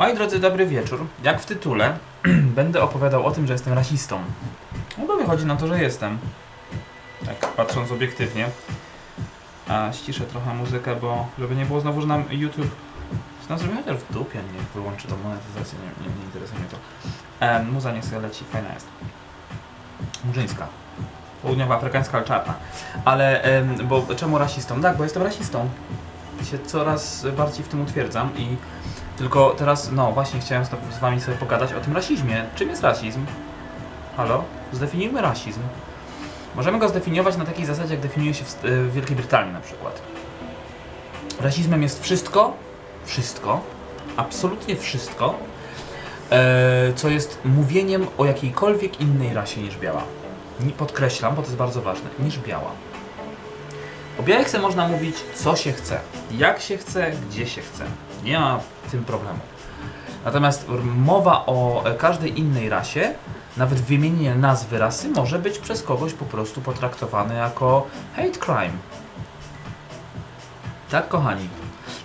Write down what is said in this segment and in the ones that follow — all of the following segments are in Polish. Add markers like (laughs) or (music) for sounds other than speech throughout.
Moi drodzy, dobry wieczór. Jak w tytule, (clears throat) będę opowiadał o tym, że jestem rasistą. No bo wychodzi na to, że jestem. Tak patrząc obiektywnie. A ściszę trochę muzykę, bo żeby nie było znowu, że nam YouTube... Czy zrobi chociaż w dupie, nie wyłączy tą monetyzację, nie, nie, nie interesuje mnie to. E, muza niech sobie leci, fajna jest. Murzyńska. Południowoafrykańska, czarna. Ale, em, bo czemu rasistą? Tak, bo jestem rasistą. Się coraz bardziej w tym utwierdzam i tylko teraz, no właśnie chciałem z, wami sobie pogadać o tym rasizmie. Czym jest rasizm? Halo? Zdefiniujmy rasizm. Możemy go zdefiniować na takiej zasadzie, jak definiuje się w, Wielkiej Brytanii na przykład. Rasizmem jest wszystko, wszystko, absolutnie wszystko, e, co jest mówieniem o jakiejkolwiek innej rasie niż biała. Podkreślam, bo to jest bardzo ważne, niż biała. O białych można mówić co się chce, jak się chce, gdzie się chce. Nie ma w tym problemu. Natomiast mowa o każdej innej rasie, nawet wymienienie nazwy rasy, może być przez kogoś po prostu potraktowane jako hate crime. Tak, kochani.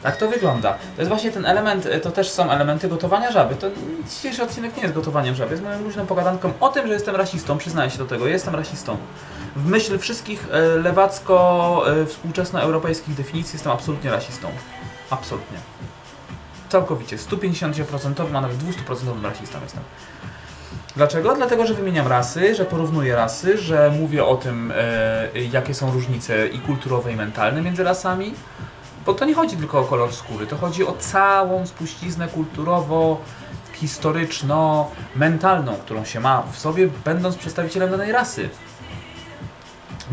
Tak to wygląda. To jest właśnie ten element, e, to też są elementy gotowania żaby. To dzisiejszy odcinek nie jest gotowaniem żaby, jest moją luźną pogadanką o tym, że jestem rasistą, przyznaję się do tego, jestem rasistą. W myśl wszystkich e, lewacko-współczesnoeuropejskich definicji jestem absolutnie rasistą. Absolutnie. Całkowicie. 150%, a nawet 200% rasistą jestem. Dlaczego? Dlatego, że wymieniam rasy, że porównuję rasy, że mówię o tym, e, jakie są różnice i kulturowe, i mentalne między rasami. Bo to nie chodzi tylko o kolor skóry, to chodzi o całą spuściznę kulturowo, historyczno, mentalną, którą się ma w sobie, będąc przedstawicielem danej rasy.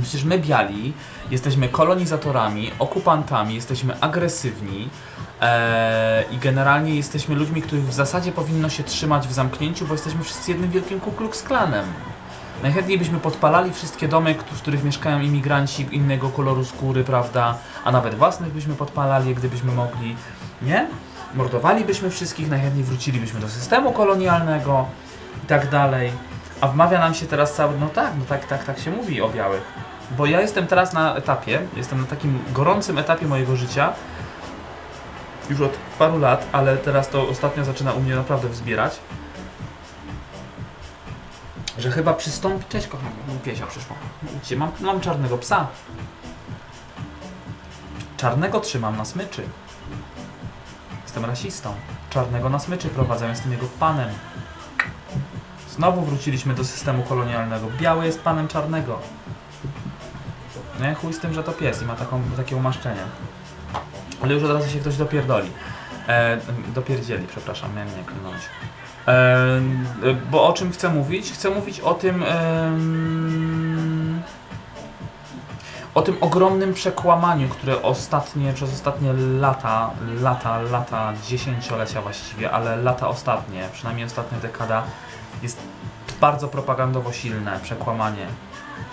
Przecież my biali jesteśmy kolonizatorami, okupantami, jesteśmy agresywni e, i generalnie jesteśmy ludźmi, których w zasadzie powinno się trzymać w zamknięciu, bo jesteśmy wszyscy jednym wielkim Ku Klux Klanem. Najchętniej byśmy podpalali wszystkie domy, w których mieszkają imigranci innego koloru skóry, prawda? A nawet własnych byśmy podpalali, gdybyśmy mogli, nie? Mordowalibyśmy wszystkich, najchętniej wrócilibyśmy do systemu kolonialnego i tak dalej. A wmawia nam się teraz cały, no tak, no tak, tak, tak się mówi o białych. Bo ja jestem teraz na etapie, jestem na takim gorącym etapie mojego życia, już od paru lat, ale teraz to ostatnio zaczyna u mnie naprawdę wzbierać, że chyba przystąpi... Cześć kochani, Piesia przyszła. Mam, mam czarnego psa. Czarnego trzymam na smyczy. Jestem rasistą. Czarnego na smyczy prowadzę, jestem jego panem. Znowu wróciliśmy do systemu kolonialnego. Biały jest panem czarnego. Nie, chuj z tym, że to pies i ma taką, takie umaszczenie. Ale już od razu się ktoś dopierdoli. E, dopierdzieli, przepraszam, miałem nie klnąć. E, e, bo o czym chcę mówić? Chcę mówić o tym... em, o tym ogromnym przekłamaniu, które ostatnie, przez ostatnie lata, lata, lata, dziesięciolecia właściwie, ale lata ostatnie, przynajmniej ostatnia dekada, jest bardzo propagandowo silne przekłamanie.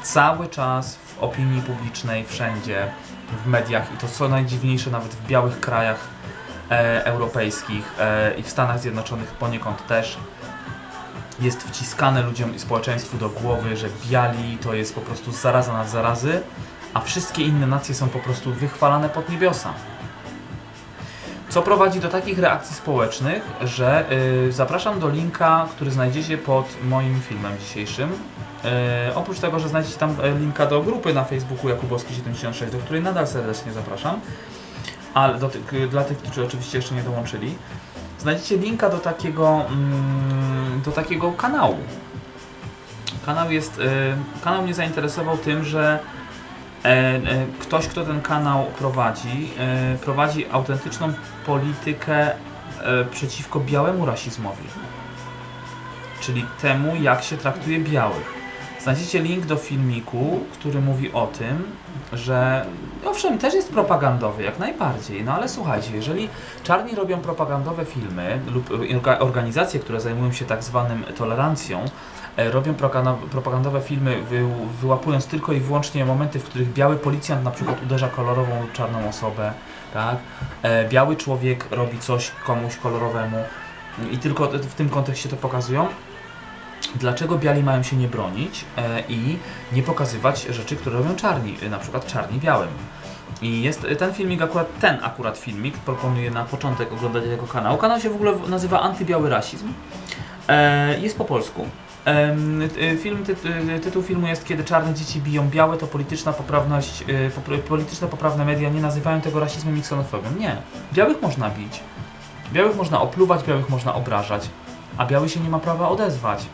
Cały czas w opinii publicznej, wszędzie, w mediach i to co najdziwniejsze, nawet w białych krajach e, europejskich e, i w Stanach Zjednoczonych poniekąd też, jest wciskane ludziom i społeczeństwu do głowy, że biali to jest po prostu zaraza nad zarazy, a wszystkie inne nacje są po prostu wychwalane pod niebiosa. Co prowadzi do takich reakcji społecznych, że y, zapraszam do linka, który znajdziecie pod moim filmem dzisiejszym. Y, oprócz tego, że znajdziecie tam e, linka do grupy na Facebooku Jakubowski76, do której nadal serdecznie zapraszam, ale do tych, y, dla tych, którzy oczywiście jeszcze nie dołączyli, znajdziecie linka do takiego, mm, do takiego kanału. Kanał jest, y, kanał mnie zainteresował tym, że ktoś, kto ten kanał prowadzi, e, prowadzi autentyczną politykę e, przeciwko białemu rasizmowi. Czyli temu, jak się traktuje białych. Znajdziecie link do filmiku, który mówi o tym, że owszem, też jest propagandowy, jak najbardziej, no ale słuchajcie, jeżeli czarni robią propagandowe filmy lub orga- organizacje, które zajmują się tak zwanym tolerancją, e, robią progano- propagandowe filmy, wy, wyłapując tylko i wyłącznie momenty, w których biały policjant na przykład uderza kolorową czarną osobę, tak? E, biały człowiek robi coś komuś kolorowemu i tylko w tym kontekście to pokazują. Dlaczego biali mają się nie bronić e, i nie pokazywać rzeczy, które robią czarni, e, na przykład czarni białym? I jest ten filmik, akurat ten akurat filmik, proponuję na początek oglądać jego kanał. Kanał się w ogóle nazywa Antybiały Rasizm. E, jest po polsku. Y, Film, ty, y, tytuł filmu jest Kiedy czarne dzieci biją białe, to polityczna poprawność, y, polityczne poprawne media nie nazywają tego rasizmem i ksenofobią. Nie. Białych można bić. Białych można opluwać, białych można obrażać, a biały się nie ma prawa odezwać.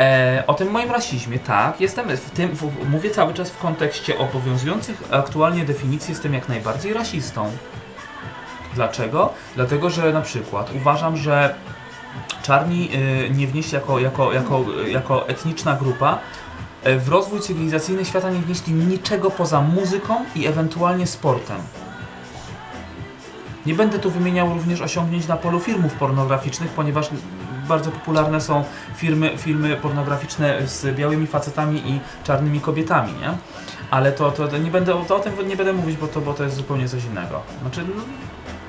E, o tym moim rasizmie, tak, jestem w tym, w, mówię cały czas w kontekście obowiązujących aktualnie definicji, jestem jak najbardziej rasistą. Dlaczego? Dlatego, że na przykład uważam, że czarni y, nie wnieśli jako, jako, jako, jako etniczna grupa y, w rozwój cywilizacyjny świata nie wnieśli niczego poza muzyką i ewentualnie sportem. Nie będę tu wymieniał również osiągnięć na polu filmów pornograficznych, ponieważ bardzo popularne są filmy, filmy pornograficzne z białymi facetami i czarnymi kobietami, nie? Ale to, to, to nie będę to o tym nie będę mówić, bo to, bo to jest zupełnie coś innego. Znaczy, no,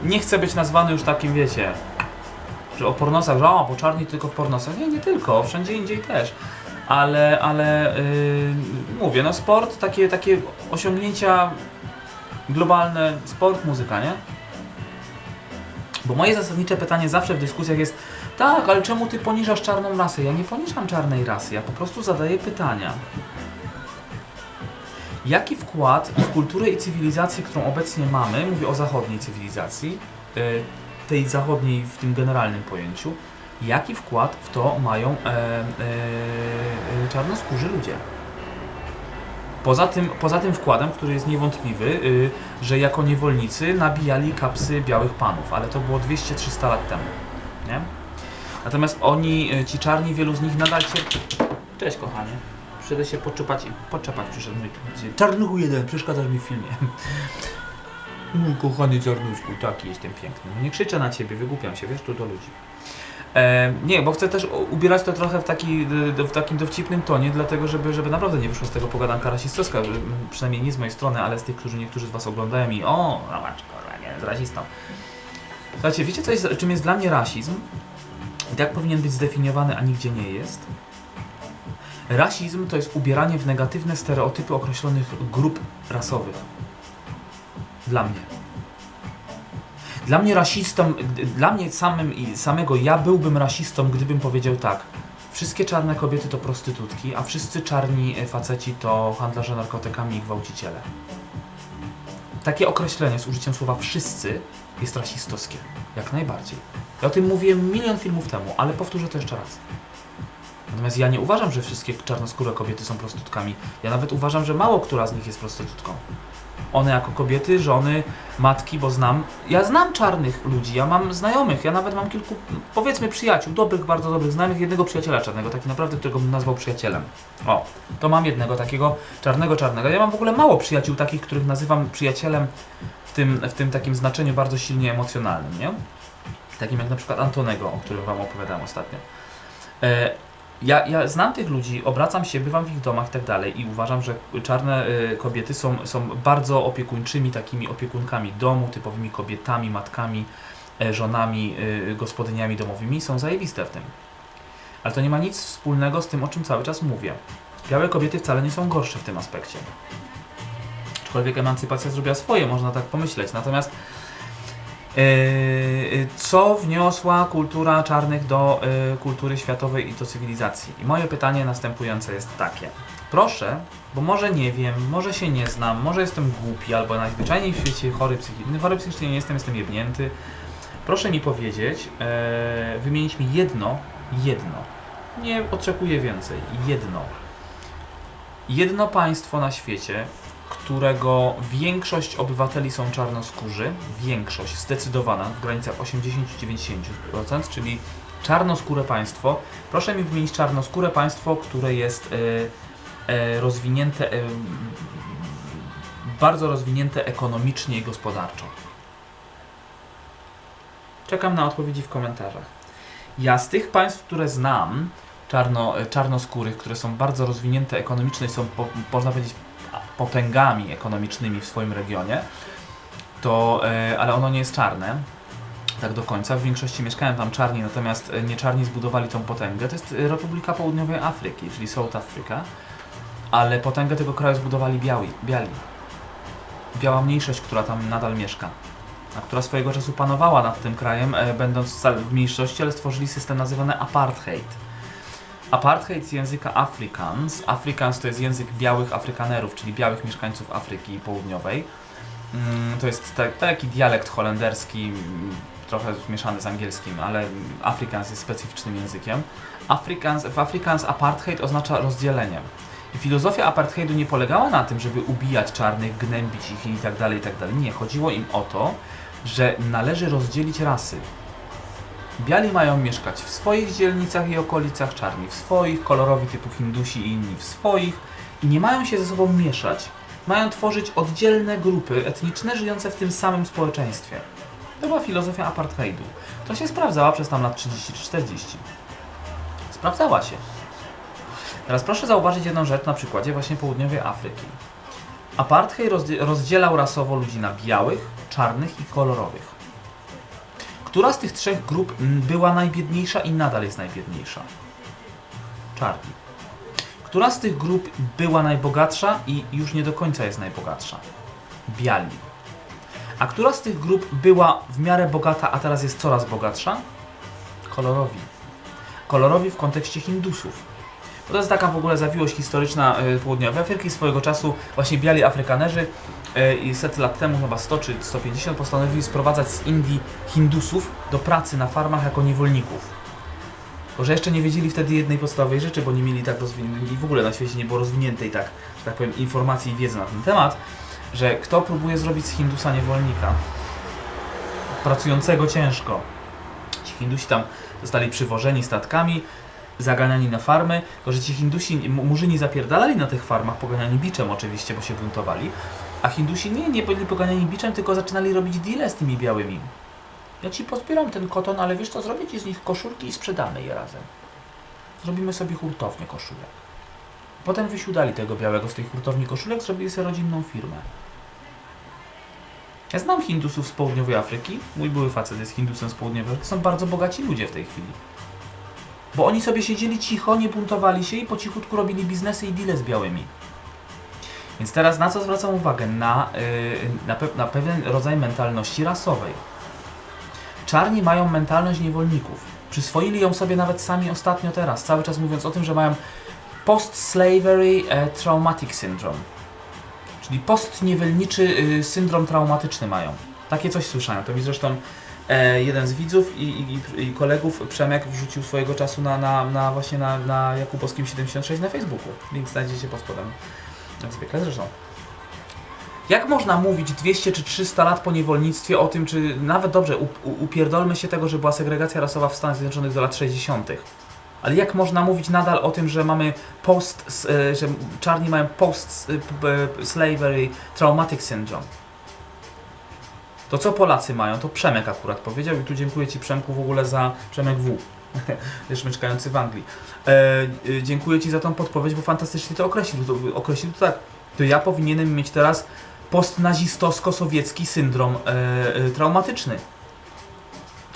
nie chcę być nazwany już takim, wiecie, o pornosach, że o, bo czarni tylko w pornosach. Nie, nie tylko, wszędzie indziej też. Ale, ale yy, mówię, no sport, takie, takie osiągnięcia globalne, sport, muzyka, nie? Bo moje zasadnicze pytanie zawsze w dyskusjach jest tak, ale czemu ty poniżasz czarną rasę? Ja nie poniżam czarnej rasy, ja po prostu zadaję pytania. Jaki wkład w kulturę i cywilizację, którą obecnie mamy, mówię o zachodniej cywilizacji, y, tej zachodniej w tym generalnym pojęciu, jaki wkład w to mają e, e, e, czarnoskórzy ludzie? Poza tym, poza tym wkładem, który jest niewątpliwy, y, że jako niewolnicy nabijali kapsy białych panów, ale to było 200-300 lat temu. Nie? Natomiast oni, y, ci czarni, wielu z nich nadal się... Cześć kochanie. Przyjdę się poczepać i poczepać przyszedł mój Czarnuchu jeden, przeszkadzasz mi w filmie. Mój kochany czarnuszku, taki jestem piękny. Nie krzyczę na ciebie, wygłupiam się, wiesz, tu do ludzi. E, nie, bo chcę też ubierać to trochę w, taki, w takim dowcipnym tonie, dlatego żeby, żeby naprawdę nie wyszło z tego pogadanka rasistowska, że- przynajmniej nie z mojej strony, ale z tych, którzy niektórzy z Was oglądają i o, zobacz, kurwa, nie, jest rasistą. Słuchajcie, wiecie co jest, czym jest dla mnie rasizm? Jak powinien być zdefiniowany, a nigdzie nie jest? Rasizm to jest ubieranie w negatywne stereotypy określonych grup rasowych. Dla mnie. Dla mnie rasistą, dla mnie samym samego ja byłbym rasistą, gdybym powiedział tak. Wszystkie czarne kobiety to prostytutki, a wszyscy czarni faceci to handlarze narkotykami i gwałciciele. Takie określenie z użyciem słowa wszyscy jest rasistowskie. Jak najbardziej. Ja o tym mówiłem milion filmów temu, ale powtórzę to jeszcze raz. Natomiast ja nie uważam, że wszystkie czarnoskóre kobiety są prostytutkami. Ja nawet uważam, że mało która z nich jest prostytutką. One jako kobiety, żony, matki, bo znam. Ja znam czarnych ludzi, ja mam znajomych, ja nawet mam kilku, powiedzmy, przyjaciół, dobrych, bardzo dobrych znajomych, jednego przyjaciela czarnego, taki naprawdę, którego bym nazwał przyjacielem. O, to mam jednego takiego czarnego, czarnego. Ja mam w ogóle mało przyjaciół takich, których nazywam przyjacielem w tym, w tym takim znaczeniu bardzo silnie emocjonalnym, nie? Takim jak na przykład Antonego, o którym Wam opowiadałem ostatnio. E, ja, ja znam tych ludzi, obracam się, bywam w ich domach i tak dalej i uważam, że czarne y, kobiety są, są bardzo opiekuńczymi takimi opiekunkami domu, typowymi kobietami, matkami, e, żonami, y, gospodyniami domowymi, są zajebiste w tym. Ale to nie ma nic wspólnego z tym, o czym cały czas mówię. Białe kobiety wcale nie są gorsze w tym aspekcie. Aczkolwiek emancypacja zrobiła swoje, można tak pomyśleć. Natomiast co wniosła kultura czarnych do yy, kultury światowej i do cywilizacji? I moje pytanie następujące jest takie. Proszę, bo może nie wiem, może się nie znam, może jestem głupi, albo najzwyczajniej w świecie chory psychicznie. Chory psychicznie nie jestem, jestem jebnięty. Proszę mi powiedzieć, wymienić mi jedno, jedno. Nie oczekuję więcej. Jedno. Jedno państwo na świecie, którego większość obywateli są czarnoskórzy, większość zdecydowana w granicach 80-90%, czyli czarnoskóre państwo. Proszę mi wymienić czarnoskóre państwo, które jest e, e, rozwinięte, e, bardzo rozwinięte ekonomicznie i gospodarczo. Czekam na odpowiedzi w komentarzach. Ja z tych państw, które znam, czarno, czarnoskórych, które są bardzo rozwinięte ekonomicznie, są, po, można powiedzieć, potęgami ekonomicznymi w swoim regionie, to, e, ale ono nie jest czarne, tak do końca. W większości mieszkają tam czarni, natomiast e, nie czarni zbudowali tą potęgę. To jest e, Republika Południowej Afryki, czyli South Africa, ale potęgę tego kraju zbudowali biali. biali. biała mniejszość, która tam nadal mieszka, a która swojego czasu panowała nad tym krajem, będąc w mniejszości, ale stworzyli system nazywany apartheid. Apartheid z języka Afrikaans. Afrikaans to jest język białych Afrykanerów, czyli białych mieszkańców Afryki Południowej. Mm, To jest ta- taki dialekt holenderski, mm, trochę zmieszany z angielskim, ale Afrikaans jest specyficznym językiem. Afrikaans, w Afrikaans apartheid oznacza rozdzielenie. I filozofia apartheidu nie polegała na tym, żeby ubijać czarnych, gnębić ich i tak dalej, i tak dalej. Nie, chodziło im o to, że należy rozdzielić rasy. Biali mają mieszkać w swoich dzielnicach i okolicach, czarni w swoich, kolorowi typu Hindusi i inni w swoich i nie mają się ze sobą mieszać. Mają tworzyć oddzielne grupy etniczne żyjące w tym samym społeczeństwie. To była filozofia apartheidu. To się sprawdzała przez tam lat 30 czy 40. Sprawdzała się. Teraz proszę zauważyć jedną rzecz na przykładzie właśnie południowej Afryki. Apartheid rozdzie- rozdzielał rasowo ludzi na białych, czarnych i kolorowych. Która z tych trzech grup była najbiedniejsza i nadal jest najbiedniejsza? Czarni. Która z tych grup była najbogatsza i już nie do końca jest najbogatsza? Biali. A która z tych grup była w miarę bogata, a teraz jest coraz bogatsza? Kolorowi. Kolorowi w kontekście Hindusów. Bo to jest taka w ogóle zawiłość historyczna y, południowej Afryki. Swojego czasu właśnie biali Afrykanerzy y, i set lat temu, chyba 100 czy 150, postanowili sprowadzać z Indii Hindusów do pracy na farmach jako niewolników. Bo że jeszcze nie wiedzieli wtedy jednej podstawowej rzeczy, bo nie mieli tak rozwiniętej, w ogóle na świecie nie było rozwiniętej tak, że tak powiem, informacji i wiedzy na ten temat, że kto próbuje zrobić z Hindusa niewolnika, pracującego ciężko. Ci Hindusi tam zostali przywożeni statkami, zaganiani na farmy, tylko że ci Hindusi, murzyni zapierdalali na tych farmach, poganiani biczem oczywiście, bo się buntowali, a Hindusi nie, nie byli poganiani biczem, tylko zaczynali robić deale z tymi białymi. Ja ci pozbieram ten koton, ale wiesz co, zrobię ci z nich koszulki i sprzedamy je razem. Zrobimy sobie hurtownię koszulek. Potem wysiudali tego białego z tej hurtowni koszulek, zrobili sobie rodzinną firmę. Ja znam Hindusów z południowej Afryki. Mój były facet jest Hindusem z południowej Afryki. Są bardzo bogaci ludzie w tej chwili. Bo oni sobie siedzieli cicho, nie buntowali się i po cichutku robili biznesy i deale z białymi. Więc teraz na co zwracam uwagę? Na, yy, na, pe- na pewien rodzaj mentalności rasowej. Czarni mają mentalność niewolników. Przyswoili ją sobie nawet sami ostatnio teraz, cały czas mówiąc o tym, że mają post-slavery e, traumatic syndrome. Czyli postniewolniczy y, syndrom traumatyczny mają. Takie coś słyszałem. To mi zresztą jeden z widzów i, i, i kolegów, Przemek, wrzucił swojego czasu na, na, na właśnie na, na Jakubowskim 76 na Facebooku. Link znajdziecie pod spodem. Jak zwykle zresztą. Jak można mówić 200 czy 300 lat po niewolnictwie o tym, czy nawet dobrze, upierdolmy się tego, że była segregacja rasowa w Stanach Zjednoczonych do lat 60. Ale jak można mówić nadal o tym, że mamy post, e, że czarni mają post e, traumatic syndrome? To co Polacy mają? To Przemek akurat powiedział i tu dziękuję Ci Przemku w ogóle za Przemek W. (laughs) Też mieszkający w Anglii. E, e, dziękuję Ci za tą podpowiedź, bo fantastycznie to określił. To, określił to tak. To ja powinienem mieć teraz postnazistowsko-sowiecki syndrom e, e, traumatyczny.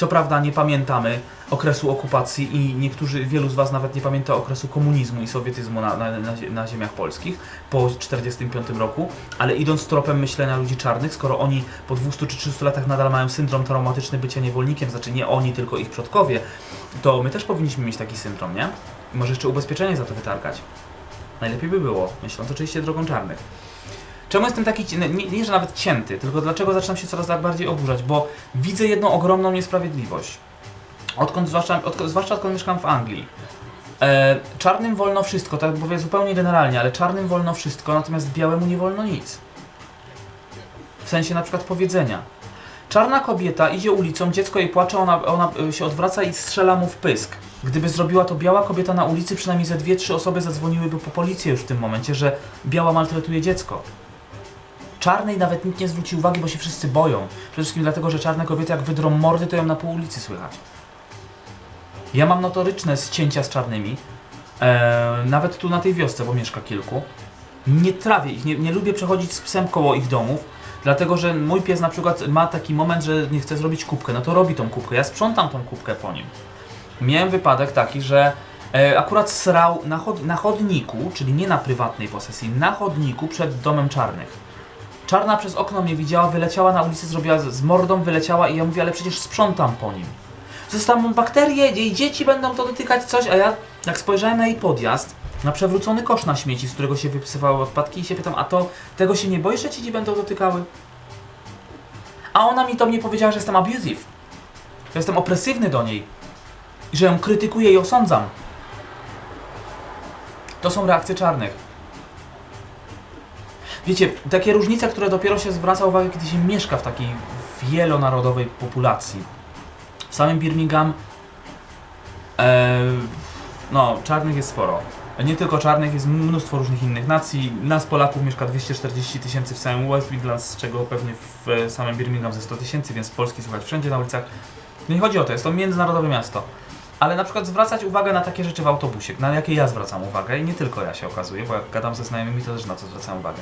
Co prawda nie pamiętamy okresu okupacji i niektórzy, wielu z Was nawet nie pamięta okresu komunizmu i sowietyzmu na, na, na, zie- na ziemiach polskich po 1945 roku, ale idąc tropem myślenia ludzi czarnych, skoro oni po 200 czy 300 latach nadal mają syndrom traumatyczny bycia niewolnikiem, znaczy nie oni, tylko ich przodkowie, to my też powinniśmy mieć taki syndrom, nie? Może jeszcze ubezpieczenie za to wytargać. Najlepiej by było, myśląc oczywiście drogą czarnych. Czemu jestem taki, ci- nie, nie że nawet cięty, tylko dlaczego zaczynam się coraz tak bardziej oburzać? Bo widzę jedną ogromną niesprawiedliwość. Odkąd, zwłaszcza, odkąd, zwłaszcza odkąd mieszkam w Anglii. E, czarnym wolno wszystko, tak mówię zupełnie generalnie, ale czarnym wolno wszystko, natomiast białemu nie wolno nic. W sensie na przykład powiedzenia. Czarna kobieta idzie ulicą, dziecko jej płacze, ona, ona y, się odwraca i strzela mu w pysk. Gdyby zrobiła to biała kobieta na ulicy, przynajmniej ze dwie, trzy osoby zadzwoniłyby po policję już w tym momencie, że biała maltretuje dziecko. Czarnej nawet nikt nie zwróci uwagi, bo się wszyscy boją. Przede wszystkim dlatego, że czarne kobiety jak wydrą mordy, to ją na pół ulicy słychać. Ja mam notoryczne cięcia z czarnymi. E, nawet tu na tej wiosce, bo mieszka kilku. Nie trawię ich, nie, nie lubię przechodzić z psem koło ich domów, dlatego że mój pies na przykład ma taki moment, że nie chce zrobić kubkę, no to robi tą kubkę, ja sprzątam tą kubkę po nim. Miałem wypadek taki, że e, akurat srał na, chod na chodniku, czyli nie na prywatnej posesji, na chodniku przed domem czarnych. Czarna przez okno mnie widziała, wyleciała na ulicę, zrobiła z mordą, wyleciała i ja mówię, ale przecież sprzątam po nim. Zostaną bakterie, jej dzieci będą to dotykać, coś, a ja jak spojrzałem na jej podjazd, na przewrócony kosz na śmieci, z którego się wypisywały odpadki i się pytam, a to tego się nie boisz, że ci nie będą dotykały? A ona mi to mnie powiedziała, że jestem abusive, że jestem opresywny do niej i że ją krytykuję i osądzam. To są reakcje czarnych. Wiecie, takie różnice, które dopiero się zwraca uwagę, kiedy się mieszka w takiej wielonarodowej populacji. W samym Birmingham e, no, czarnych jest sporo. Nie tylko czarnych, jest mnóstwo różnych innych nacji. Nas Polaków mieszka 240 tysięcy w całym West Midlands, z czego pewnie w samym Birmingham ze 100 tysięcy, więc Polski słychać wszędzie na ulicach. Nie chodzi o to, jest to międzynarodowe miasto. Ale na przykład zwracać uwagę na takie rzeczy w autobusie, na jakie ja zwracam uwagę i nie tylko ja się okazuje, bo jak gadam ze znajomymi, to też na co zwracam uwagę.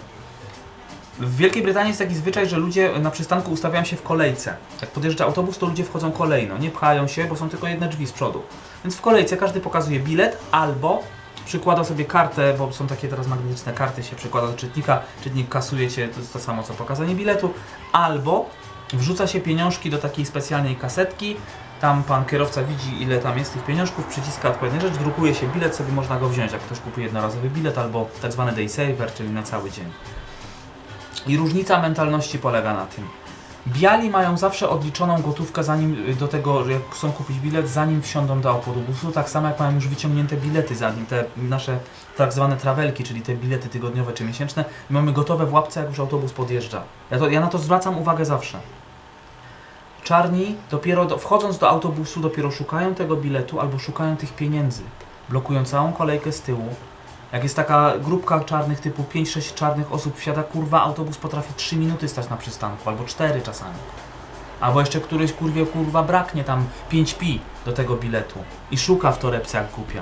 W Wielkiej Brytanii jest taki zwyczaj, że ludzie na przystanku ustawiają się w kolejce. Jak podjeżdża autobus, to ludzie wchodzą kolejno, nie pchają się, bo są tylko jedne drzwi z przodu. Więc w kolejce każdy pokazuje bilet albo przykłada sobie kartę, bo są takie teraz magnetyczne karty, się przykłada do czytnika, czytnik kasuje cię, to jest to samo co pokazanie biletu, albo wrzuca się pieniążki do takiej specjalnej kasetki, tam pan kierowca widzi ile tam jest tych pieniążków, przyciska odpowiednią rzecz, drukuje się bilet, sobie można go wziąć, jak ktoś kupuje jednorazowy bilet albo tak zwany day saver, czyli na cały dzień. I różnica mentalności polega na tym. Biali mają zawsze odliczoną gotówkę zanim y, do tego, jak chcą kupić bilet, zanim wsiądą do autobusu, tak samo jak mają już wyciągnięte bilety, zanim te nasze tak zwane trawelki, czyli te bilety tygodniowe czy miesięczne, mamy gotowe w łapce, jak już autobus podjeżdża. Ja, to, ja na to zwracam uwagę zawsze. Czarni dopiero do, wchodząc do autobusu dopiero szukają tego biletu albo szukają tych pieniędzy. Blokują całą kolejkę z tyłu. Jak jest taka grupka czarnych typu 5-6 czarnych osób wsiada, kurwa, autobus potrafi 3 minuty stać na przystanku, albo 4 czasami. Albo jeszcze któryś kurwie kurwa braknie tam 5 pi do tego biletu i szuka w torebce jak głupia.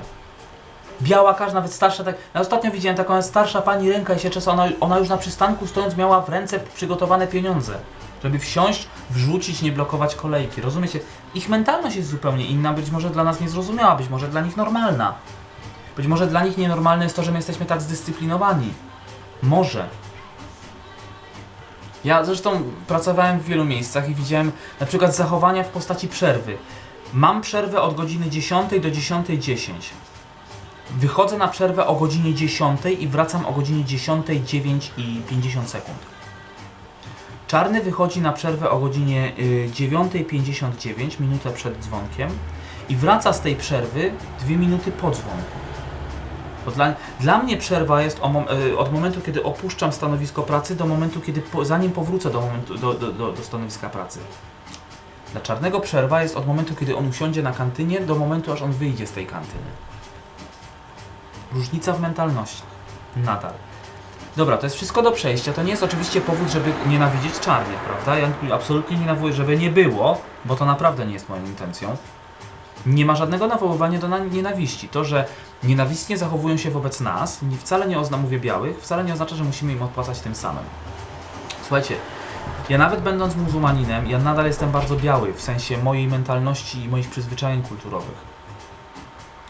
Biała każda, nawet starsza, tak. Ja ostatnio widziałem taką starsza pani ręka i się czesa, ona, ona już na przystanku stojąc miała w ręce przygotowane pieniądze. Żeby wsiąść, wrzucić, nie blokować kolejki. Rozumiecie? Ich mentalność jest zupełnie inna, być może dla nas niezrozumiała, być może dla nich normalna. Być może dla nich nienormalne jest to, że my jesteśmy tak zdyscyplinowani. Może. Ja zresztą pracowałem w wielu miejscach i widziałem na przykład zachowania w postaci przerwy. Mam przerwę od godziny 10 do 10.10. Wychodzę na przerwę o godzinie 10 i wracam o godzinie 10.09 i 50 sekund. Czarny wychodzi na przerwę o godzinie y, 9.59, minutę przed dzwonkiem i wraca z tej przerwy 2 minuty po dzwonku. Bo dla, dla mnie przerwa jest o y, od momentu, kiedy opuszczam stanowisko pracy, do momentu, kiedy po, zanim powrócę do, momentu, do, do, do, do stanowiska pracy. Dla czarnego przerwa jest od momentu, kiedy on usiądzie na kantynie, do momentu, aż on wyjdzie z tej kantyny. Różnica w mentalności. Nadal. Dobra, to jest wszystko do przejścia. To nie jest oczywiście powód, żeby nienawidzieć czarnych, prawda? Ja absolutnie nie nawołuję, żeby nie było, bo to naprawdę nie jest moją intencją. Nie ma żadnego nawoływania do na- nienawiści. To, że nienawistnie zachowują się wobec nas, nie, wcale nie oznacza, mówię białych, wcale nie oznacza, że musimy im odpłacać tym samym. Słuchajcie, ja nawet będąc muzułmaninem, ja nadal jestem bardzo biały w sensie mojej mentalności i moich przyzwyczajeń kulturowych.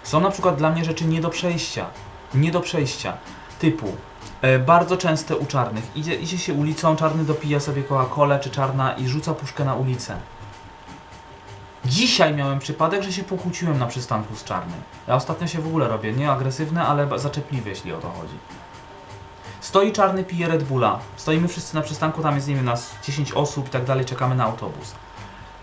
Są na przykład dla mnie rzeczy nie do przejścia. Nie do przejścia. Typu, e, bardzo częste u czarnych. Idzie, idzie się ulicą, czarny dopija sobie Coca-Colę czy czarna i rzuca puszkę na ulicę. Dzisiaj miałem przypadek, że się pokłóciłem na przystanku z czarnym. Ja ostatnio się w ogóle robię, nie agresywny, ale zaczepliwy, jeśli o to chodzi. Stoi czarny, pije Red Bulla. Stoimy wszyscy na przystanku, tam jest, nie wiem, nas 10 osób i tak dalej, czekamy na autobus.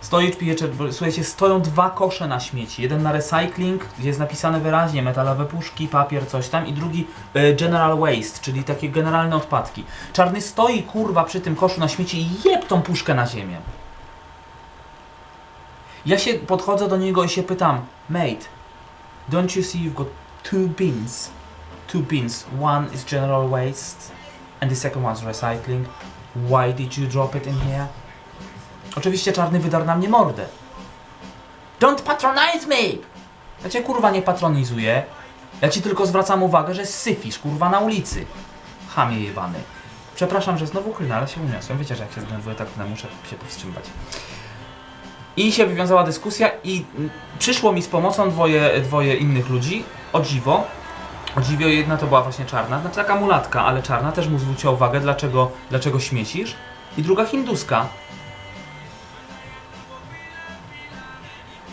Stoi, pije Bulla. Słuchajcie, stoją dwa kosze na śmieci. Jeden na recycling, gdzie jest napisane wyraźnie metalowe puszki, papier, coś tam i drugi e, general waste, czyli takie generalne odpadki. Czarny stoi, kurwa, przy tym koszu na śmieci i jeb tą puszkę na ziemię. Ja się podchodzę do niego i się pytam, mate, don't you see you've got two bins? Two bins. One is general waste and the second one's recycling. Why did you drop it in here? Oczywiście czarny wydarł na mnie mordę. Don't patronize me! Ja cię kurwa nie patronizuję. Ja ci tylko zwracam uwagę, że syfisz kurwa na ulicy. Chamie jebany. Przepraszam, że znowu klnę, ale się uniosłem. Wiecie, że jak się zdenerwuję, tak klnę, muszę się powstrzymać. I się wywiązała dyskusja i przyszło mi z pomocą dwoje, dwoje innych ludzi, o dziwo. O dziwo jedna to była właśnie czarna, znaczy taka mulatka, ale czarna też mu zwróciła uwagę, dlaczego, dlaczego śmiecisz. I druga hinduska.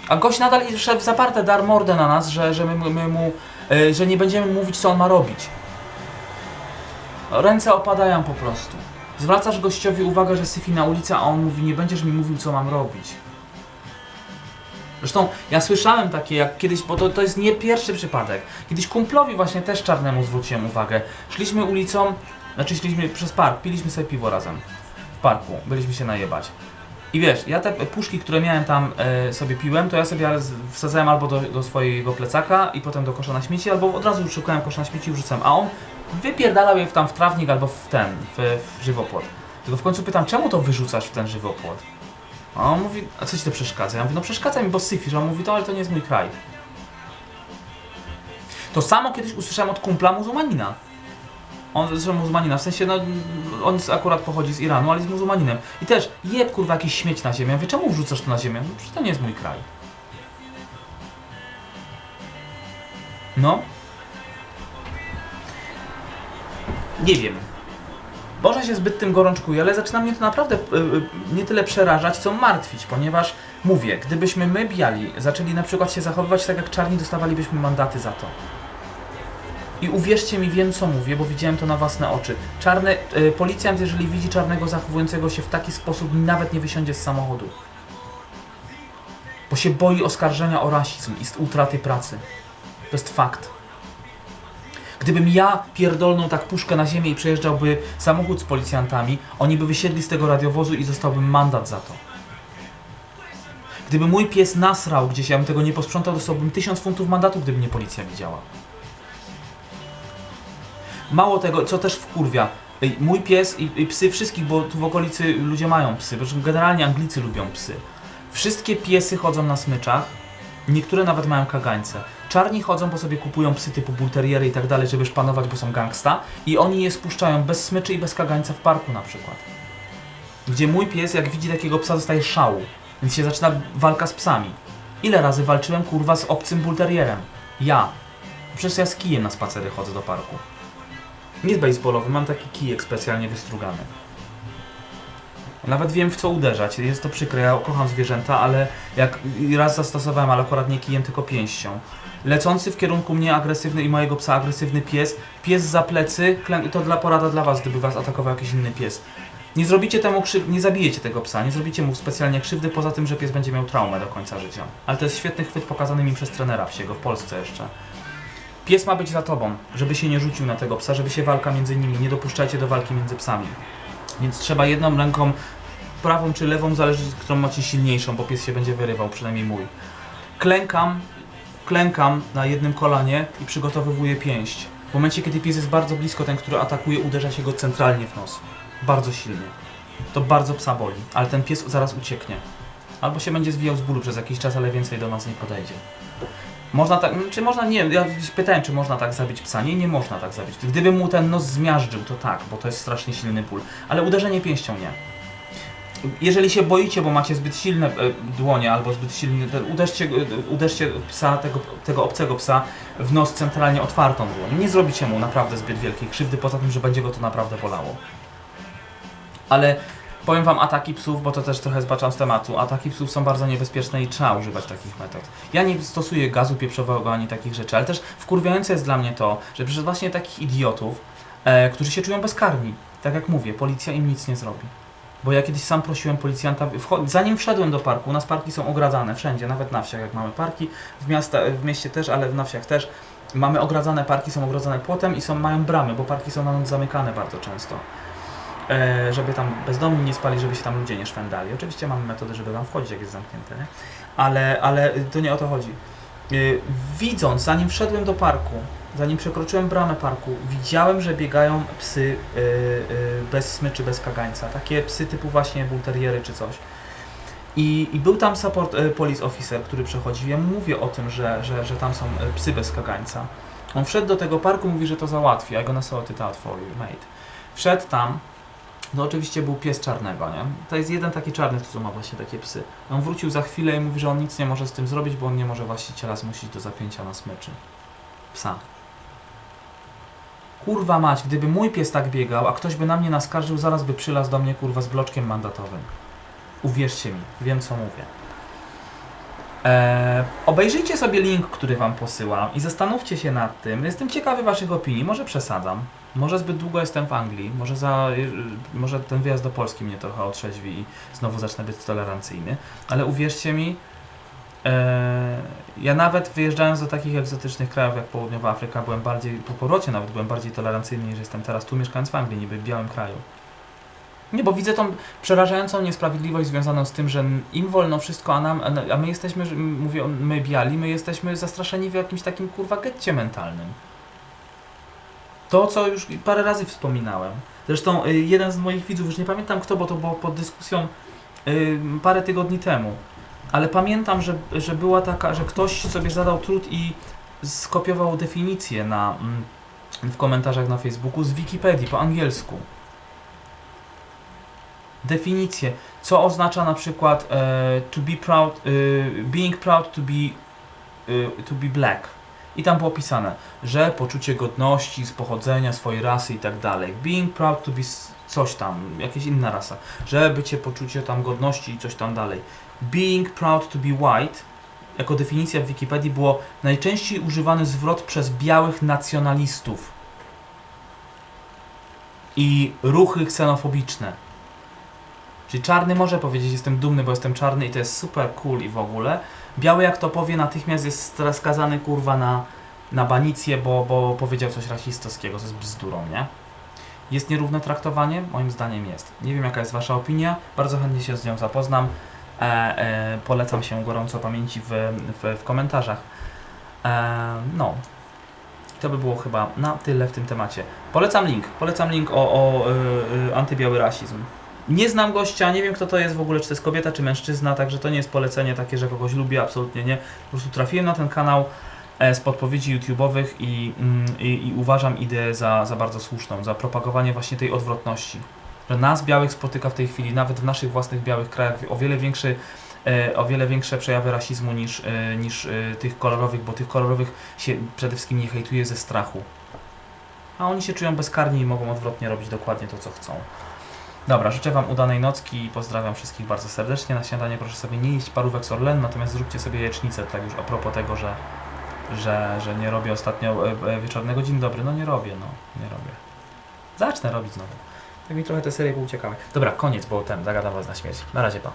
A gość nadal szedł w zaparte dar mordę na nas, że, że my, my mu, e, że nie będziemy mówić co on ma robić. Ręce opadają po prostu. Zwracasz gościowi uwagę, że syfi na ulicy, a on mówi, nie będziesz mi mówił co mam robić. Zresztą ja słyszałem takie, jak kiedyś, bo to, to jest nie pierwszy przypadek. Kiedyś kumplowi właśnie też czarnemu zwróciłem uwagę. Szliśmy ulicą, znaczy szliśmy przez park, piliśmy sobie piwo razem. W parku, byliśmy się najebać. I wiesz, ja te puszki, które miałem tam e, sobie piłem, to ja sobie wsadzałem albo do, do swojego plecaka i potem do kosza na śmieci, albo od razu szukałem kosza na śmieci i wrzucałem. A on wypierdalał je tam w trawnik albo w ten, w, w żywopłot. Tylko w końcu pytam, czemu to wyrzucasz w ten żywopłot? A on mówi, a co ci to przeszkadza? Ja mówię, no przeszkadza mi, bo syfisz. A on mówi, to ale to nie jest mój kraj. To samo kiedyś usłyszałem od kumpla muzułmanina. On zresztą muzułmanina, w sensie, no, on akurat pochodzi z Iranu, ale jest muzułmaninem. I też, jeb kurwa jakiś śmieć na ziemię. Ja mówię, czemu wrzucasz to na ziemię? No przecież to nie jest mój kraj. No. Nie wiem. Może się zbyt tym gorączkuje, ale zaczyna mnie to naprawdę y, y, nie tyle przerażać, co martwić, ponieważ mówię, gdybyśmy my biali zaczęli na przykład się zachowywać tak jak czarni, dostawalibyśmy mandaty za to. I uwierzcie mi, wiem co mówię, bo widziałem to na własne oczy. Czarny, y, policjant, jeżeli widzi czarnego zachowującego się w taki sposób, nawet nie wysiądzie z samochodu. Bo się boi oskarżenia o rasizm i utraty pracy. To jest fakt. Gdybym ja pierdolnął tak puszkę na ziemię i przejeżdżałby samochód z policjantami, oni by wysiedli z tego radiowozu i dostałbym mandat za to. Gdyby mój pies nasrał gdzieś, ja bym tego nie posprzątał, dostałbym tysiąc funtów mandatu, gdyby mnie policja widziała. Mało tego, co też wkurwia, ej, mój pies i, i psy wszystkich, bo tu w okolicy ludzie mają psy, generalnie Anglicy lubią psy. Wszystkie piesy chodzą na smyczach, niektóre nawet mają kagańce. Czarni chodzą, bo sobie kupują psy typu bulteriery i tak dalej, żeby szpanować, bo są gangsta i oni je spuszczają bez smyczy i bez kagańca w parku na przykład. Gdzie mój pies, jak widzi takiego psa, dostaje szału, więc się zaczyna walka z psami. Ile razy walczyłem, kurwa, z obcym bulterierem? Ja. Przecież ja z kijem na spacery chodzę do parku. Nie baseballowy, mam taki kijek specjalnie wystrugany. Nawet wiem w co uderzać. Jest to przykre, ja kocham zwierzęta, ale jak raz zastosowałem, ale akurat nie kijem, tylko pięścią. Lecący w kierunku mnie agresywny i mojego psa agresywny pies, pies za plecy, to dla porada dla was, gdyby was atakował jakiś inny pies. Nie zrobicie temu krzyw- nie zabijecie tego psa, nie zrobicie mu specjalnie krzywdy, poza tym, że pies będzie miał traumę do końca życia. Ale to jest świetny chwyt pokazany mi przez trenera wsiego w Polsce jeszcze. Pies ma być za tobą, żeby się nie rzucił na tego psa, żeby się walka między nimi, nie dopuszczajcie do walki między psami. Więc trzeba jedną ręką, prawą czy lewą, zależy, którą macie silniejszą, bo pies się będzie wyrywał, przynajmniej mój. Klękam, klękam na jednym kolanie i przygotowywuję pięść. W momencie, kiedy pies jest bardzo blisko, ten, który atakuje, uderza się go centralnie w nos. Bardzo silnie. To bardzo psa boli, ale ten pies zaraz ucieknie. Albo się będzie zwijał z bólu przez jakiś czas, ale więcej do nas nie podejdzie. Można tak, czy można, nie ja pytałem, czy można tak zabić psa. Nie, nie można tak zabić. Gdyby mu ten nos zmiażdżył, to tak, bo to jest strasznie silny ból. Ale uderzenie pięścią nie. Jeżeli się boicie, bo macie zbyt silne e, dłonie albo zbyt silny, uderzcie, uderzcie psa, tego, tego obcego psa w nos centralnie otwartą dłoń. Nie zrobicie mu naprawdę zbyt wielkiej krzywdy, poza tym, że będzie go to naprawdę bolało. Ale powiem wam, ataki psów, bo to też trochę zbaczam z tematu, ataki psów są bardzo niebezpieczne i trzeba używać takich metod. Ja nie stosuję gazu pieprzowego ani takich rzeczy, ale też wkurwiające jest dla mnie to, że przez właśnie takich idiotów, e, którzy się czują bezkarni, tak jak mówię, policja im nic nie zrobi. Bo ja kiedyś sam prosiłem policjanta, zanim wszedłem do parku, u nas parki są ogradzane wszędzie, nawet na wsiach jak mamy parki, w, miasta, w mieście też, ale na wsiach też. Mamy ogradzane parki, są ogrodzone płotem i są, mają bramy, bo parki są nam zamykane bardzo często. E, żeby tam bezdomni nie spali, żeby się tam ludzie nie szwendali. Oczywiście mamy metody, żeby tam wchodzić, jak jest zamknięte, nie? Ale, ale to nie o to chodzi. E, widząc, zanim wszedłem do parku, zanim przekroczyłem bramę parku, widziałem, że biegają psy e, bez smyczy, bez kagańca. Takie psy typu właśnie bulteriery czy coś. I, I był tam support police officer, który przechodził. Ja mu mówię o tym, że, że, że tam są psy bez kagańca. On wszedł do tego parku, mówi, że to załatwi. I go sorted out for you, mate. Wszedł tam, no oczywiście był pies czarnego, nie? To jest jeden taki czarny, co ma właśnie takie psy. On wrócił za chwilę i mówi, że on nic nie może z tym zrobić, bo on nie może właściciela zmusić do zapięcia na smyczy. Psa. Kurwa mać, gdyby mój pies tak biegał, a ktoś by na mnie naskarżył, zaraz by przylazł do mnie kurwa z bloczkiem mandatowym. Uwierzcie mi, wiem co mówię. Eee, obejrzyjcie sobie link, który wam posyłam i zastanówcie się nad tym. Jestem ciekawy waszych opinii, może przesadzam. Może zbyt długo jestem w Anglii, może, za, y, może ten wyjazd do Polski mnie trochę otrzeźwi i znowu zacznę być tolerancyjny. Ale uwierzcie mi, e, ja nawet wyjeżdżając do takich egzotycznych krajów jak Południowa Afryka, byłem bardziej, po powrocie nawet byłem bardziej tolerancyjny niż jestem teraz tu mieszkając w Anglii, niby w białym kraju. Nie, bo widzę tą przerażającą niesprawiedliwość związaną z tym, że im wolno wszystko, a, nam, a my jesteśmy, mówię, my biali, my jesteśmy zastraszeni w jakimś takim kurwa getcie mentalnym. To, co już parę razy wspominałem. Zresztą y, jeden z moich widzów, już nie pamiętam kto, bo to było pod dyskusją y, parę tygodni temu, ale pamiętam, że, że była taka, że ktoś sobie zadał trud i skopiował definicję na, mm, w komentarzach na Facebooku z Wikipedii po angielsku. Definicję, co oznacza na przykład e, to be proud, e, being proud to be, e, to be black. I tam było opisane, że poczucie godności z pochodzenia swojej rasy i tak dalej. Being proud to be coś tam, jakaś inna rasa. Że bycie poczucie tam godności i coś tam dalej. Being proud to be white, jako definicja w Wikipedii było najczęściej używany zwrot przez białych nacjonalistów i ruchy ksenofobiczne. Czyli czarny może powiedzieć, jestem dumny, bo jestem czarny i to jest super cool i w ogóle. Biały jak to powie, natychmiast jest skazany kurwa na, na banicję, bo, bo powiedział coś rasistowskiego, co jest bzdurą, nie? Jest nierówne traktowanie? Moim zdaniem jest. Nie wiem jaka jest wasza opinia, bardzo chętnie się z nią zapoznam. E, e, polecam się gorąco pamięci w, w, w komentarzach. E, no. To by było chyba na tyle w tym temacie. Polecam link. Polecam link o, o y, y, antybiały rasizm. Nie znam gościa, nie wiem kto to jest w ogóle, czy to jest kobieta, czy mężczyzna, także to nie jest polecenie takie, że kogoś lubię, absolutnie nie. Po prostu trafiłem na ten kanał e, z podpowiedzi YouTube'owych i, mm, i, i uważam ideę za, za bardzo słuszną, za propagowanie właśnie tej odwrotności. Że nas białych spotyka w tej chwili, nawet w naszych własnych białych krajach, o wiele większy e, o wiele większe przejawy rasizmu niż, e, niż tych kolorowych, bo tych kolorowych się przede wszystkim nie hejtuje ze strachu. A oni się czują bezkarni i mogą odwrotnie robić dokładnie to, co chcą. Dobra, życzę Wam udanej nocki i pozdrawiam wszystkich bardzo serdecznie. Na śniadanie proszę sobie nie jeść parówek z Orlen, natomiast zróbcie sobie jajecznicę, tak już a propos tego, że, że, że nie robię ostatnio e, e, wieczornego. Dzień dobry, no nie robię, no, nie robię. Zacznę robić znowu. Tak mi trochę te serie pouciekały. Dobra, koniec, bo ten, zagadam Was na śmierć. Na razie, pa.